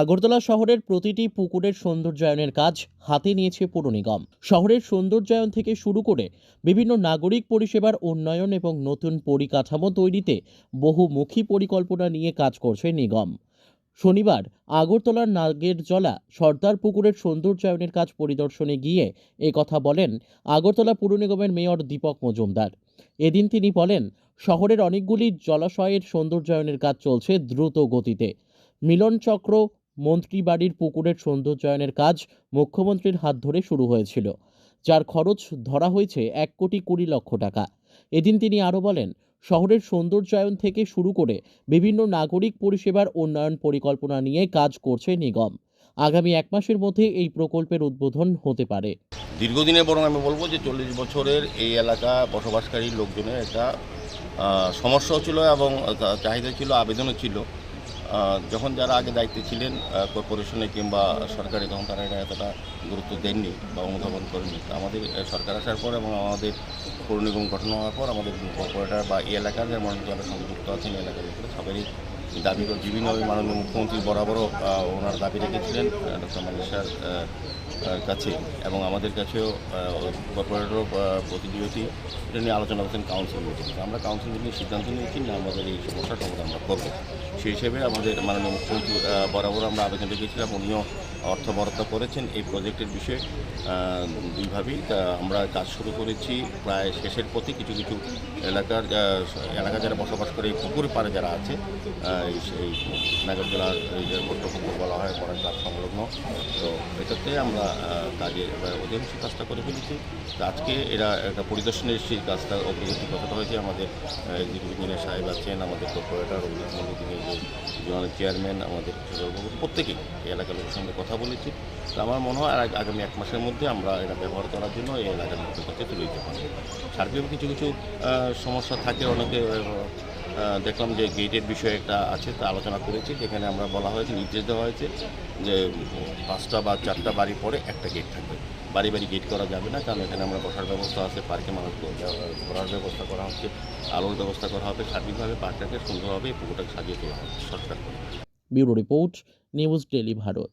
আগরতলা শহরের প্রতিটি পুকুরের সৌন্দর্যায়নের কাজ হাতে নিয়েছে পৌর নিগম। শহরের সৌন্দর্যায়ন থেকে শুরু করে বিভিন্ন নাগরিক পরিষেবার উন্নয়ন এবং নতুন পরিকাঠামো তৈরিতে বহুমুখী পরিকল্পনা নিয়ে কাজ করছে নিগম। শনিবার আগরতলার নাগেরজলা সর্দার পুকুরের সৌন্দর্যায়নের কাজ পরিদর্শনে গিয়ে এ কথা বলেন আগরতলা পুর নিগমের মেয়র দীপক মজুমদার। এদিন তিনি বলেন, শহরের অনেকগুলি জলাশয়ের সৌন্দর্যায়নের কাজ চলছে দ্রুত গতিতে। মিলন চক্র মন্ত্রী বাড়ির পুকুরের সৌন্দর্যায়নের কাজ মুখ্যমন্ত্রীর হাত ধরে শুরু হয়েছিল। যার খরচ ধরা হয়েছে এক কোটি কুড়ি লক্ষ টাকা। এদিন তিনি আরও বলেন, শহরের সৌন্দর্যায়ন থেকে শুরু করে বিভিন্ন নাগরিক পরিষেবার উন্নয়ন পরিকল্পনা নিয়ে কাজ করছে নিগম। আগামী এক মাসের মধ্যে এই প্রকল্পের উদ্বোধন হতে পারে। দীর্ঘদিনে বরং আমি বলব যে চল্লিশ বছরের এই এলাকা বসবাসকারী লোকজনের একটা সমস্যাও ছিল এবং চাহিদা ছিল, আবেদনও ছিল। যখন যারা আগে দায়িত্বে ছিলেন কর্পোরেশনে কিংবা সরকারি, তখন তারা এটা এতটা গুরুত্ব দেননি বা অনুধাবন করেননি। তা আমাদের সরকার আসার পর এবং আমাদের পৌর নিগম গঠন হওয়ার পর আমাদের কর্পোরেটর বা এই এলাকার যেমন যারা সংযুক্ত আছেন এলাকার লোকেরা সবারই দাবি করে বিভিন্নভাবে মাননীয় মুখ্যমন্ত্রী বরাবরও ওনার দাবি রেখেছিলেন ডক্টর মানিসার কাছে। এবং আমাদের কাছেও কর্পোরেটর প্রতিনিধি এটা নিয়ে আলোচনা করছেন কাউন্সিল মিটিং আমরা কাউন্সিল মিটিং সিদ্ধান্ত নিয়েছি যে আমাদের এই সমস্যার সমাধান আমরা করব। সেই হিসেবে আমাদের মাননীয় মুখ্যমন্ত্রী বরাবর আমরা আবেদন রেখেছিলাম। উনিও অর্থ বরাদ্দ করেছেন এই প্রজেক্টের বিষয়ে। দুইভাবেই আমরা কাজ শুরু করেছি প্রায় শেষের পথে কিছু কিছু এলাকার এলাকা যারা বসবাস করে, এই পুকুর পাড়ে যারা আছে এই যে বট্ট পুকুর বলা হয় পড়ার কাজ সংলগ্ন। তো এটাতে আমরা কাজে অধিকাংশ কাজটা করে ফেলেছি। আজকে এরা একটা পরিদর্শনে এসেছি কাজটা অগ্রগতি কতটা হয়েছে, আমাদের ইঞ্জিনিয়ার সাহেব আছেন, আমাদের কর্পোরেটর অভিজিৎ জোনাল চেয়ারম্যান আমাদের প্রত্যেকেই এলাকার লোকের সঙ্গে কথা বলেছি। তো আমার মনে হয় আগামী এক মাসের মধ্যে আমরা এটা ব্যবহার করার জন্য এই এলাকার লোকের কাছে তুলে দিতে পারি সার্বিক কিছু কিছু সমস্যা থাকে, অনেকে দেখলাম যে গেটের বিষয়ে একটা আছে, তা আলোচনা করেছি, যেখানে আমরা বলা হয়েছে, নির্দেশ দেওয়া হয়েছে যে পাঁচটা বা চারটা বাড়ি পরে একটা গেট থাকবে। বাড়ি বাড়ি গেট করা যাবে না, কারণ এখানে আমরা বসার ব্যবস্থা আছে পার্কে মানুষ ঘোরার ব্যবস্থা করা হচ্ছে, আলোর ব্যবস্থা করা হবে, সার্বিকভাবে পার্কটাকে সুন্দরভাবে পুকুরটাকে সাজিয়ে তোলা হবে সরকার। করে bureau report, news daily Bharat.